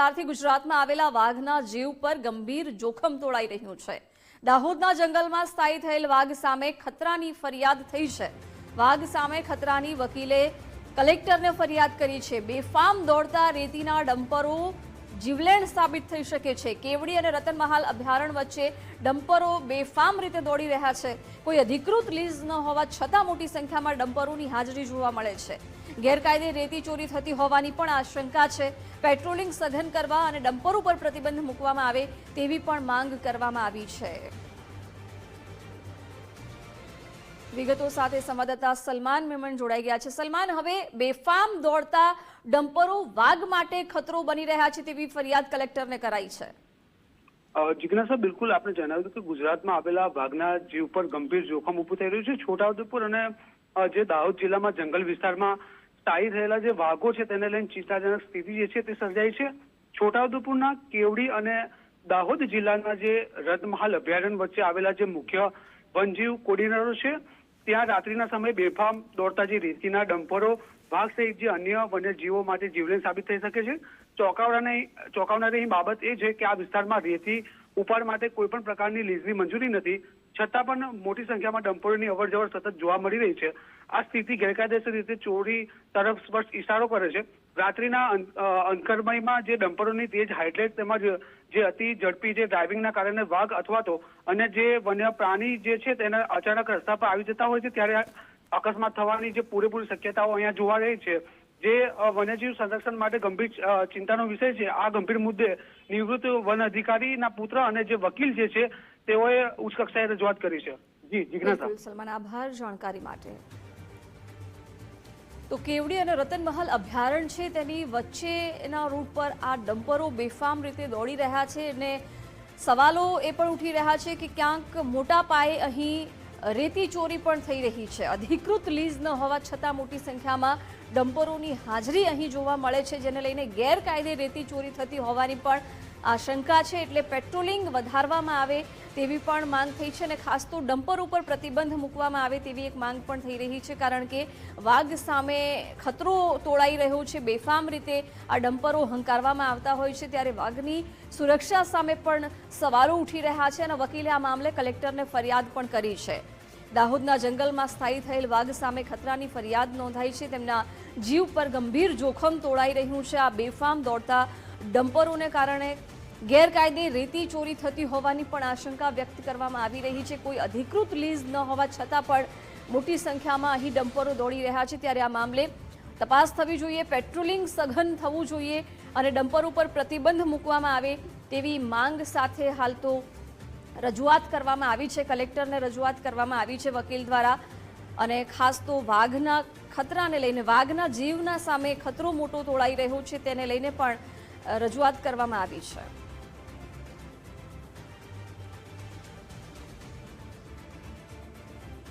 વિસ્તારથી ગુજરાતમાં આવેલા વાઘના જીવ પર ગંભીર જોખમ તોડાઈ રહ્યું છે. દાહોદના જંગલમાં સ્થાયી થયેલ વાઘ સામે ખતરાની ફરિયાદ થઈ છે. વાઘ સામે ખતરાની વકીલે કલેક્ટરને ફરિયાદ કરી છે. બેફામ દોડતા રેતીના ડમ્પરો જીવલેણ સાબિત થઈ શકે છે. કેવડી અને રતનમહાલ અભયારણ્ય વચ્ચે ડમ્પરો બેફામ રીતે દોડી રહ્યા છે. કોઈ અધિકૃત લીઝ ન હોવા છતાં મોટી સંખ્યામાં ડમ્પરોની હાજરી જોવા મળે છે. ગેરકાયદે રેતી ચોરી થતી હોવાની પણ આશંકા છે. પેટ્રોલિંગ સઘન કરવા અને ડમ્પર ઉપર પ્રતિબંધ મૂકવામાં આવે તેવી પણ માંગ કરવામાં આવી છે. વિગતો સાથે સંવાદદાતા સલમાન મેમણ જોડાઈ ગયા છે. સલમાન, હવે બેફામ દોડતા ડમ્પરો વાઘ માટે ખતરો બની રહ્યા છે તેવી ફરિયાદ કલેક્ટરને કરાઈ છે. જિજ્ઞાસા બિલકુલ આપણે જણાવ્યું કે ગુજરાતમાં આવેલા વાઘના જીવ પર ગંભીર જોખમ ઊભું થઈ રહ્યું છે. છોટાઉદેપુર અને જે દાહોદ જિલ્લામાં જંગલ વિસ્તારમાં સ્થાયી થયેલા જે વાઘો છે તેને લઈને ચિંતાજનક સ્થિતિ જે છે તે સર્જાઈ છે. છોટાઉદેપુરના કેવડી અને દાહોદ જિલ્લાના જે રથમહાલ અભયારણ્ય વચ્ચે આવેલા જે મુખ્ય વનજીવ કોર્ડિનેટરો છે ત્યાં રાત્રિના સમયે બેફામ દોડતા જે રેતીના ડમ્પરો, વાઘ સહિત જે અન્ય વન્યજીવો માટે જીવલેણ સાબિત થઈ શકે છે. ચોંકાવનારી ચોંકાવનારી બાબત એ છે કે આ વિસ્તારમાં રેતી ઉપાડ માટે કોઈ પણ પ્રકારની લીઝની મંજૂરી નથી, છતાં પણ મોટી સંખ્યામાં ડમ્પરોની અવરજવર સતત જોવા મળી રહી છે. આ સ્થિતિ ગેરકાયદેસર રીતે ચોરી, તરફ સ્પષ્ટ ઇશારો કરે છે. રાત્રિના અંકરમયમાં જે ડમ્પરોની તેજ હાઇડ્રેટ તેમજ જે અતિ ઝડપી જે ડ્રાઇવિંગના કારણે વાઘ અથવા તો અને જે વન્ય પ્રાણી જે છે તેને અચાનક રસ્તા પર આવી જતા હોય છે, ત્યારે અકસ્માત થવાની જે પૂરેપૂરી શક્યતાઓ અહીંયા જોવા રહી છે. જે વન્યજીવ સંરક્ષણ માટે ગંભીર ચિંતાનો વિષય છે. આ ગંભીર મુદ્દે નિવૃત્ત વન અધિકારીના પુત્ર અને જે વકીલ જે છે, તેઓએ ઉચ્ચ કક્ષાએ રજૂઆત કરી છે. જી, જિજ્ઞાસા. સલમાન, આભાર જાણકારી માટે. તો કેવડી અને રતનમહલ અભયારણ્ય છે. તેની વચ્ચેના રૂટ પર આ ડમ્પરો બેફામ રીતે દોડી રહ્યા છે અને સવાલો એ પણ ઉઠી રહ્યા છે કે ક્યાંક મોટા પાયે અહીં રેતી ચોરી પણ થઈ રહી છે. અધિકૃત લીઝ ન હોવા છતાં મોટી સંખ્યામાં ડમ્પરોની હાજરી અહીં જોવા મળે છે, જેને લઈને ગેરકાયદે રેતી ચોરી થતી હોવાની પણ આશંકા છે એટલે પેટ્રોલિંગ વધારવામાં આવે તેવી પણ માંગ થઈ છે અને ખાસ તો ડમ્પર ઉપર પ્રતિબંધ મૂકવામાં આવે તેવી એક માંગ પણ થઈ રહી છે, કારણ કે વાઘ સામે ખતરો તોડાઈ રહ્યો છે, બેફામ રીતે આ ડમ્પરો હંકારવામાં આવતા હોય છે, ત્યારે વાઘની સુરક્ષા સામે પણ સવાલો ઉઠી રહ્યા છે અને વકીલે આ મામલે કલેક્ટરને ફરિયાદ પણ કરી છે. દાહોદના જંગલમાં સ્થાયી થયેલ વાઘ સામે ખતરાની ફરિયાદ નોંધાઈ છે, તેમના જીવ પર ગંભીર જોખમ તોડાઈ રહ્યું છે, આ બેફામ દોડતા ડમ્પરોને કારણે ગેરકાયદે રેતી ચોરી થતી હોવાની પણ આશંકા વ્યક્ત કરવામાં આવી રહી છે. કોઈ અધિકૃત લીઝ ન હોવા છતાં પણ મોટી સંખ્યામાં અહીં ડમ્પરો દોડી રહ્યા છે. ત્યારે આ મામલે તપાસ થવી જોઈએ, પેટ્રોલિંગ સઘન થવું જોઈએ અને ડમ્પર ઉપર પ્રતિબંધ મૂકવામાં આવે તેવી માંગ સાથે હાલ તો રજૂઆત કરવામાં આવી છે. કલેક્ટરને રજૂઆત કરવામાં આવી છે વકીલ દ્વારા અને ખાસ તો વાઘના ખતરાને લઈને, વાઘના જીવના સામે ખતરો મોટો તોડાઈ રહ્યો છે. તેને લઈને પણ રજૂઆત કરવામાં આવી છે.